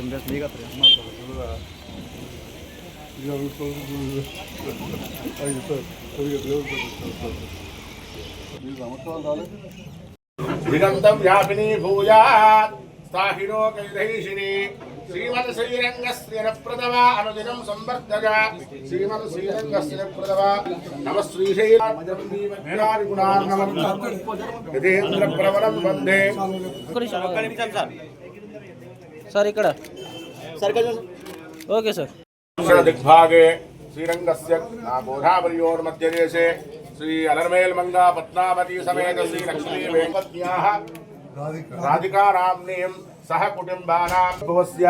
ಸಂದೇಶ విగంతం వ్యాపిని భూయాత్ స్థాహినో కైదైషిణి శ్రీమన్ శ్రీరంగ స్థిర ప్రదవ అనుదినం సంవర్ధజ శ్రీమన్ శ్రీరంగ స్థిర ప్రదవ నమ శ్రీశైలాగుణార్ణవం యథేంద్ర ప్రవరం వందే సార్ ఇక్కడ ఓకే సార్ దిగ్భాగే శ్రీరంగస్య గోదావరియోర్మధ్యదేశే శ్రీ అలర్మేల్మంగా పద్మావతి సమేత శ్రీ లక్ష్మీ వెంకట్యాః రాధిక రాధికానామ్నీం సహ కుటుంబానాం భవస్య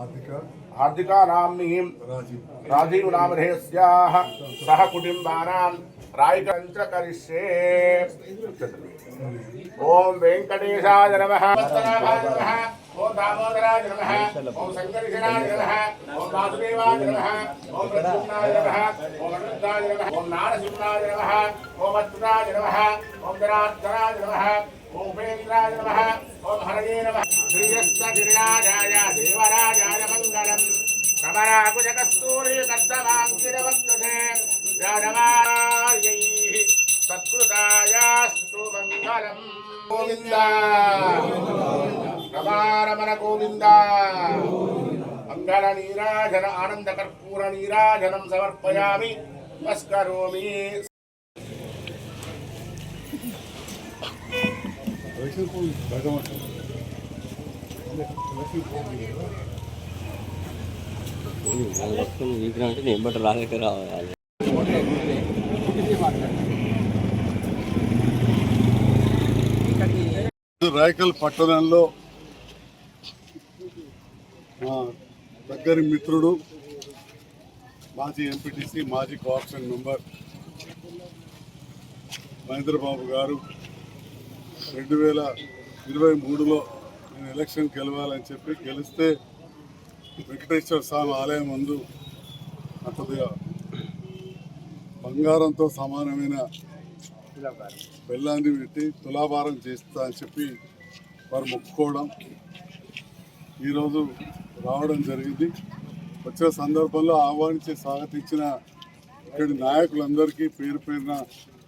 ఆర్థిక हार्दिकानाम्नीं రాజీవ్ राजीव नामधेयस्याः सह कुटुम्बानां रायकञ्च करिष्ये ॐ वेङ्कटेशाय नमः ओम दामोदराय नमः। ओम शंकरशराय नमः। ओम वासुदेवाय नमः। ओम प्रद्युम्नाय नमः। ओम अनंताय नमः। ओम नारसिंहाय नमः। ओम अच्युताय नमः। ओम दरात्तराय नमः। ओम उपेन्द्राय नमः। ओम हरये नमः। श्रीयस्तगिरिराजाय देवराजाय मङ्गलम्। कमलाकुजकस्तूरीकर्तवाङ्किरवक्तुते जानवार्यैः सत्कृतायास्तु मङ्गलम्। गोविन्दा। గమన గోవింద మంగళ నీరాజన ఆనంద కర్పూర నీరాజనం సమర్పయామి నమస్కరోమి మొత్తం అంటే నేను రాలేక రావాలి రాయకల్ పట్టణంలో మా దగ్గరి మిత్రుడు మాజీ ఎంపీటీసీ మాజీ కోఆప్షన్ మెంబర్ మహేంద్రబాబు గారు రెండు వేల ఇరవై మూడులో నేను ఎలక్షన్ గెలవాలని చెప్పి గెలిస్తే వెంకటేశ్వర స్వామి ఆలయం ముందు కొద్దిగా బంగారంతో సమానమైన బెల్లాన్ని పెట్టి తులాభారం చేస్తా అని చెప్పి వారు మొక్కుకోవడం. ఈరోజు రావడం జరిగింది. వచ్చిన సందర్భంలో ఆహ్వానించి స్వాగతించిన ఇక్కడి నాయకులందరికీ పేరు పేరున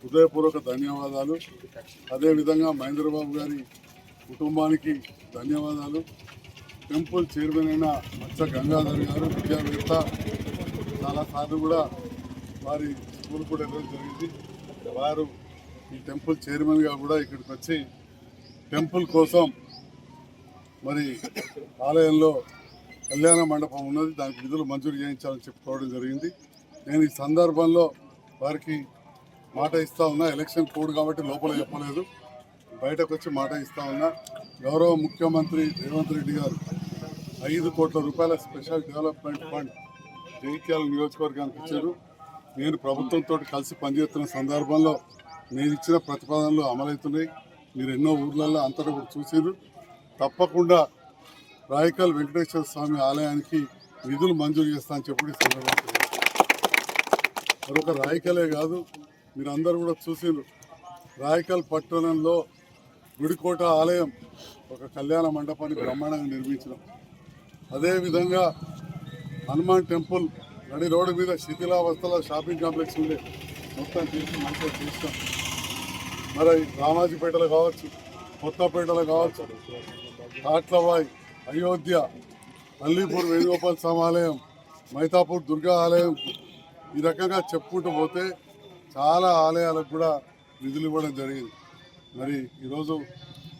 హృదయపూర్వక ధన్యవాదాలు. అదేవిధంగా మహేంద్రబాబు గారి కుటుంబానికి ధన్యవాదాలు. టెంపుల్ చైర్మన్ అయిన మత్స్య గంగాధర్ గారు విద్యావేత్త చాలాసార్లు కూడా వారి స్కూల్ కూడా వెళ్ళడం జరిగింది. వారు ఈ టెంపుల్ చైర్మన్గా కూడా ఇక్కడికి వచ్చి టెంపుల్ కోసం మరి ఆలయంలో కళ్యాణ మండపం ఉన్నది దానికి నిధులు మంజూరు చేయించాలని చెప్పుకోవడం జరిగింది. నేను ఈ సందర్భంలో వారికి మాట ఇస్తా ఉన్నా ఎలక్షన్ కోడ్ కాబట్టి లోపల చెప్పలేదు. బయటకు వచ్చి మాట ఇస్తా ఉన్నా గౌరవ ముఖ్యమంత్రి రేవంత్ రెడ్డి గారు ఐదు కోట్ల రూపాయల స్పెషల్ డెవలప్మెంట్ ఫండ్ జైత్యాల నియోజకవర్గానికి ఇచ్చారు. నేను ప్రభుత్వంతో కలిసి పనిచేస్తున్న సందర్భంలో నేను ఇచ్చిన ప్రతిపాదనలు అమలవుతున్నాయి. మీరు ఎన్నో ఊర్లలో అంతటా కూడా చూసారు తప్పకుండా రాయకల్ వెంకటేశ్వర స్వామి ఆలయానికి నిధులు మంజూరు చేస్తా అని చెప్పి సందర్భంగా మరొక రాయకలే కాదు మీరు అందరూ కూడా చూసిండ్రు. రాయకల్ పట్టణంలో గుడికోట ఆలయం ఒక కళ్యాణ మండపాన్ని బ్రహ్మాండంగా నిర్మించినాం. అదేవిధంగా హనుమాన్ టెంపుల్ నడి రోడ్డు మీద శిథిలావస్థల షాపింగ్ కాంప్లెక్స్ ఉండే మొత్తం తీసి మంచిగా చేస్తాం మరి రామాజీపేటలో కావచ్చు కొత్తపేటలో కావచ్చు కాట్లవాయి అయోధ్య అల్లీపూర్ వేణుగోపాల్ స్వామి ఆలయం మైతాపూర్ దుర్గా ఆలయం ఈ రకంగా చెప్పుకుంటూ పోతే చాలా ఆలయాలకు కూడా నిధులు ఇవ్వడం జరిగింది. మరి ఈరోజు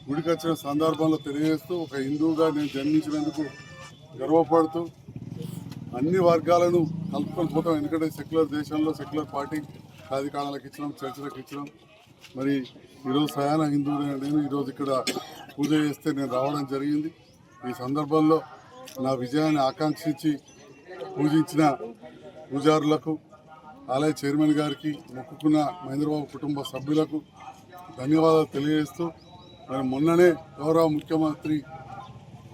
గుడికి వచ్చిన సందర్భంలో తెలియజేస్తూ ఒక హిందువుగా నేను జన్మించినందుకు గర్వపడుతూ అన్ని వర్గాలను కలుపుకొని పోతాం. ఎందుకంటే సెక్యులర్ దేశంలో సెక్యులర్ పార్టీ రాజకాణాలకు ఇచ్చినాం చర్చలకు ఇచ్చినాం. మరి ఈరోజు సయాన హిందువు నేను ఈరోజు ఇక్కడ పూజ చేస్తే నేను రావడం జరిగింది. ఈ సందర్భంలో నా విజయాన్ని ఆకాంక్షించి పూజించిన పూజారులకు ఆలయ చైర్మన్ గారికి మొక్కుకున్న మహేంద్రబాబు కుటుంబ సభ్యులకు ధన్యవాదాలు తెలియజేస్తూ మరి మొన్ననే గౌరవ ముఖ్యమంత్రి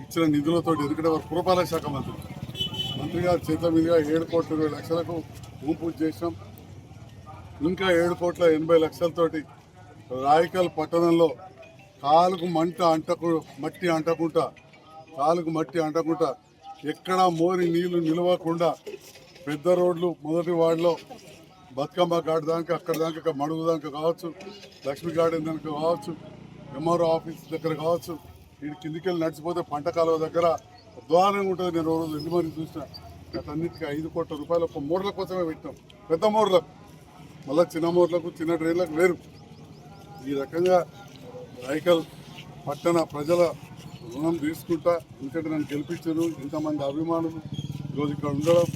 ఇచ్చిన నిధులతో ఎందుకంటే వారు పురపాలక శాఖ మంత్రి. మంత్రి గారి చేతుల మీదుగా ఏడు కోట్ల ఇరవై లక్షలకు భూమి పూజ చేసినాం ఇంకా ఏడు కోట్ల ఎనభై లక్షలతోటి రాయకల్ పట్టణంలో కాలుకు మంట అంటకు మట్టి అంటకుండా కాలుకు మట్టి అంటకుండా ఎక్కడా మోరి నీళ్ళు నిలవకుండా పెద్ద రోడ్లు మొదటి వార్డులో బతుకమ్మ ఘాట్ దానికి అక్కడ దాకా మడుగు దాకా కావచ్చు లక్ష్మీ గార్డెన్ దానికి కావచ్చు ఎంఆర్ఓ ఆఫీస్ దగ్గర కావచ్చు వీడి కిందికి వెళ్ళి నడిచిపోతే పంట కాలువ దగ్గర ద్వారంగా ఉంటుంది. నేను రోజు ఎన్ని మంది చూసిన అన్నిటికీ ఐదు కోట్ల రూపాయలు ఒక మూడల కోసమే పెట్టాం. పెద్ద మూడలకు మళ్ళీ చిన్న మూడలకు చిన్న ట్రైన్లకు వేరు. ఈ రకంగా రైకల్ పట్టణ ప్రజల రుణం తీసుకుంటా ఎందుకంటే నన్ను గెలిపించారు ఇంతమంది అభిమానులు ఈరోజు ఇక్కడ ఉండడం.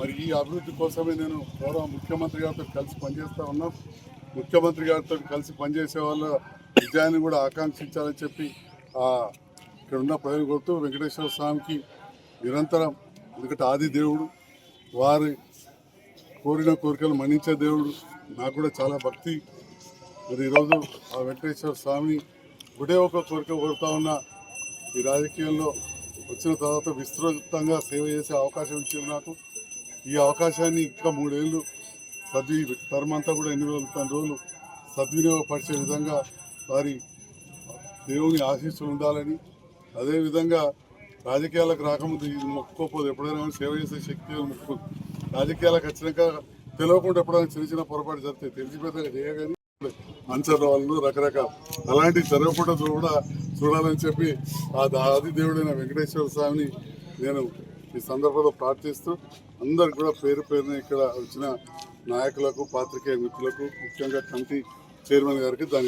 మరి ఈ అభివృద్ధి కోసమే నేను గౌరవ ముఖ్యమంత్రి గారితో కలిసి పనిచేస్తూ ఉన్నాం. ముఖ్యమంత్రి గారితో కలిసి పనిచేసే వాళ్ళ విజయాన్ని కూడా ఆకాంక్షించాలని చెప్పి ఇక్కడ ఉన్న ప్రజలు కొడుతూ వెంకటేశ్వర స్వామికి నిరంతరం ఎందుకంటే ఆది దేవుడు వారి కోరిన కోరికలు మన్నించే దేవుడు. నాకు కూడా చాలా భక్తి. మరి ఈరోజు ఆ వెంకటేశ్వర స్వామిని ఒకటే ఒక కోరిక కోరుతా ఉన్నా. ఈ రాజకీయంలో వచ్చిన తర్వాత విస్తృతంగా సేవ చేసే అవకాశం ఇచ్చింది నాకు. ఈ అవకాశాన్ని ఇంకా మూడేళ్ళు సద్వి టర్మ్ అంతా కూడా ఎన్ని రోజులు తన రోజులు సద్వినియోగపరిచే విధంగా వారి దేవుని ఆశీస్సులు ఉండాలని అదేవిధంగా రాజకీయాలకు రాకముందు ఇది మొక్కుకోపోదు. ఎప్పుడైనా సేవ చేసే శక్తి మొక్కు రాజకీయాలకు వచ్చినాక తెలియకుండా ఎప్పుడైనా చిన్న చిన్న పొరపాటు జరిగితే తెలిసిపోతే చేయగానే అంచర్ల వాళ్ళు రకరకాల. అలాంటి జరగకుండా కూడా చూడాలని చెప్పి ఆ ఆది దేవుడైన వెంకటేశ్వర స్వామిని నేను ఈ సందర్భంలో ప్రార్థిస్తూ అందరికి కూడా పేరు పేరున ఇక్కడ వచ్చిన నాయకులకు పాత్రికేయ మిత్రులకు ముఖ్యంగా కమిటీ చైర్మన్ గారికి దాని